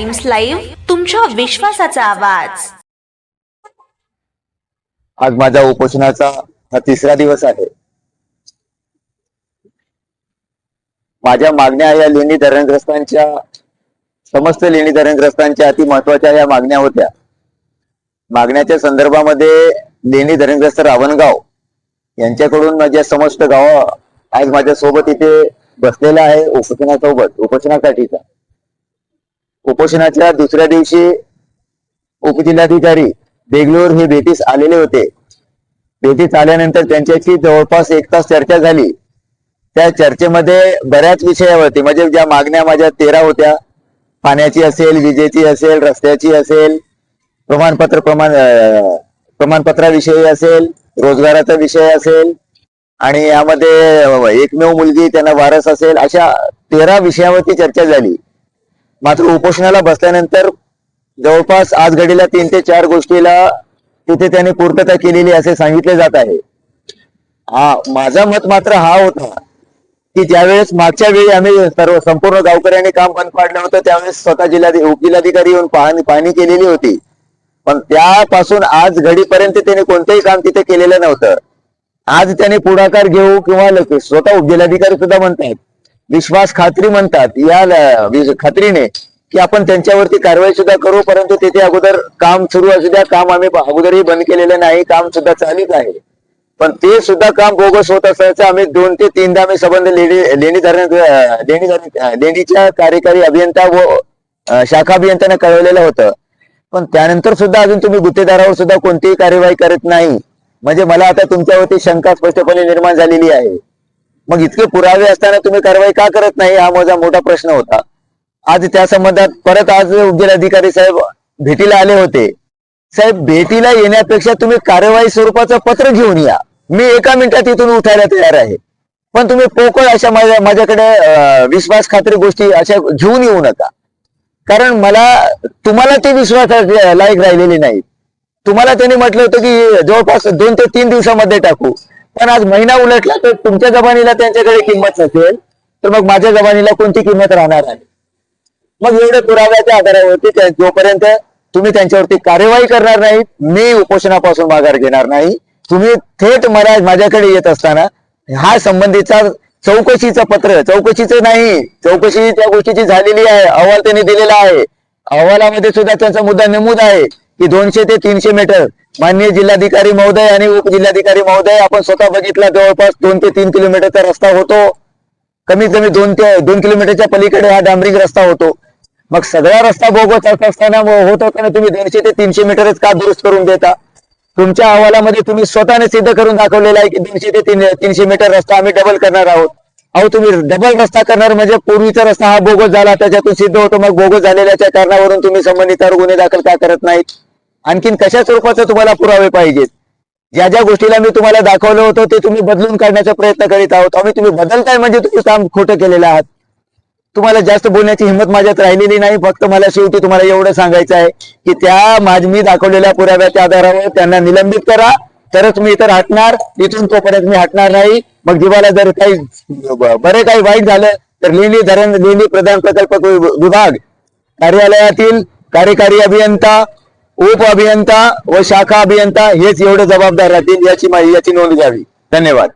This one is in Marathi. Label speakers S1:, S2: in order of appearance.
S1: टाइम्स लाईव्ह तुमच्या विश्वासाचा आवाज.
S2: आज माझ्या उपोषणाचा हा तिसरा दिवस आहे. माझ्या मागण्या या लेणी धरणग्रस्तांच्या समस्त लेणी धरणग्रस्तांच्या अति महत्त्वाच्या या मागण्या होत्या. मागण्याच्या संदर्भामध्ये लेणी धरणग्रस्त रावणगाव यांच्याकडून माझ्या समस्त गाव आज माझ्या सोबत इथे बसलेला आहे उपोषणासोबत उपोषणासाठीचा. उपोषणाच्या दुसऱ्या दिवशी उपजिल्हाधिकारी बेंगलोर हे भेटीस आलेले होते. भेटीस आल्यानंतर त्यांच्याशी जवळपास एक तास चर्चा झाली. त्या चर्चेमध्ये बऱ्याच विषयावरती म्हणजे ज्या मागण्या माझ्या तेरा होत्या. पाण्याची असेल विजेची असेल रस्त्याची असेल प्रमाणपत्र प्रमाण प्रमाणपत्राविषयी असेल रोजगाराचा विषय असेल आणि यामध्ये एकमेव मुलगी त्यांना वारस असेल अशा तेरा विषयावरती चर्चा झाली. मात्र उपोषणाला बसल्यानंतर जवळपास आज घडीला तीन ते चार गोष्टीला तिथे त्यांनी पूर्तता केलेली असे सांगितले जात आहे. हा माझा मत मात्र हा होता की ज्यावेळेस मागच्या वेळी आम्ही सर्व संपूर्ण गावकऱ्यांनी काम बंद पाडलं होतं त्यावेळेस स्वतः जिल्हा उपजिल्हाधिकारी येऊन पाहणी पाहणी केलेली होती. पण त्यापासून आज घडीपर्यंत त्याने कोणतंही काम तिथे केलेलं नव्हतं. आज त्याने पुढाकार घेऊ किंवा स्वतः उपजिल्हाधिकारी सुद्धा म्हणतायत. विश्वास खात्री म्हणतात या खात्रीने की आपण त्यांच्यावरती कारवाई सुद्धा करू परंतु तिथे अगोदर काम सुरू असू द्या. काम आम्ही अगोदरही बंद केलेलं नाही काम सुद्धा चालूच आहे. पण ते सुद्धा काम बोगस होत असल्याचं आम्ही दोन ते तीनदा आम्ही संबंध लेणी लेणी धरण्यात लेणी लेणीच्या कार्यकारी अभियंता व शाखा अभियंत्यांना कळवलेलं होतं. पण त्यानंतर सुद्धा अजून तुम्ही गुत्तेदारावर सुद्धा कोणतीही कार्यवाही करत नाही. म्हणजे मला आता तुमच्यावरती शंका स्पष्टपणे निर्माण झालेली आहे. मग इतके पुरावे असताना तुम्ही कारवाई का करत नाही हा माझा मोठा प्रश्न होता. आज त्या संबंधात परत आज अधिकारी साहेब भेटीला आले होते. साहेब भेटीला येण्यापेक्षा तुम्ही कार्यवाही स्वरूपाचं पत्र घेऊन या. मी एका मिनिटात इथून उठायला तयार आहे. पण तुम्ही पोकळ अशा माझ्या माझ्याकडे विश्वास खात्री गोष्टी अशा घेऊन येऊ नका. कारण मला तुम्हाला ते विश्वास लायक राहिलेले नाही तुम्हाला त्यांनी म्हटलं होतं की जवळपास दोन ते तीन दिवसामध्ये टाकू. पण आज महिना उलटला तर तुमच्या जबानीला त्यांच्याकडे किंमत नसेल तर मग माझ्या जबानीला कोणती किंमत राहणार आहे? मग एवढे पुराव्याच्या आधारावरती जोपर्यंत तुम्ही त्यांच्यावरती कार्यवाही करणार नाही मी उपोषणापासून माघार घेणार नाही. तुम्ही थेट मला माझ्याकडे येत असताना हा संबंधीचा चौकशीचं पत्र चौकशीचं नाही चौकशी त्या गोष्टीची झालेली आहे अहवाल त्यांनी दिलेला आहे. अहवालामध्ये सुद्धा त्यांचा मुद्दा नमूद आहे की दोनशे ते तीनशे मीटर माननीय जिल्हाधिकारी महोदय आणि उपजिल्हाधिकारी महोदय आपण स्वतः बघितला जवळपास दोन ते तीन किलोमीटरचा रस्ता होतो. कमीत कमी दोन ते दोन किलोमीटरच्या पलीकडे हा डांबरिंग रस्ता होतो. मग सगळा रस्ता बोगस चालत असताना होत असताना तुम्ही दोनशे ते तीनशे मीटरच का दुरुस्त करून देता? तुमच्या अहवालामध्ये तुम्ही स्वतःने सिद्ध करून दाखवलेलं आहे की दोनशे ते तीन तीनशे मीटर रस्ता आम्ही डबल करणार आहोत. अहो तुम्ही डबल रस्ता करणार म्हणजे पूर्वीचा रस्ता हा बोगस झाला त्याच्यातून सिद्ध होतो. मग बोगस झालेल्याच्या कारणावरून तुम्ही संबंधितावर गुन्हे दाखल का करत नाहीत? आणखीन कशा स्वरूपाचे तुम्हाला पुरावे पाहिजेत? ज्या ज्या गोष्टीला मी तुम्हाला दाखवलं होतं ते तुम्ही बदलून काढण्याचा प्रयत्न करीत आहोत. आम्ही तुम्ही बदलताय म्हणजे तुम्ही काम खोटं केलेलं आहात. तुम्हाला जास्त बोलण्याची हिंमत माझ्यात राहिलेली नाही. फक्त मला शेवटी तुम्हाला एवढं सांगायचं आहे की त्या माझ मी दाखवलेल्या पुराव्याच्या आधारावर त्यांना निलंबित करा. तरच मी इतर हटणार इथून तोपर्यंत मी हटणार नाही. मग जीवाला जर काही बरे काही वाईट झालं तर लेणी धरण लेणी प्रधान प्रकल्प विभाग कार्यालयातील कार्यकारी अभियंता उप अभियंता व शाखा अभियंता हेच एवढे जबाबदार राहतील याची मा- याची नोंद घ्यावी. धन्यवाद.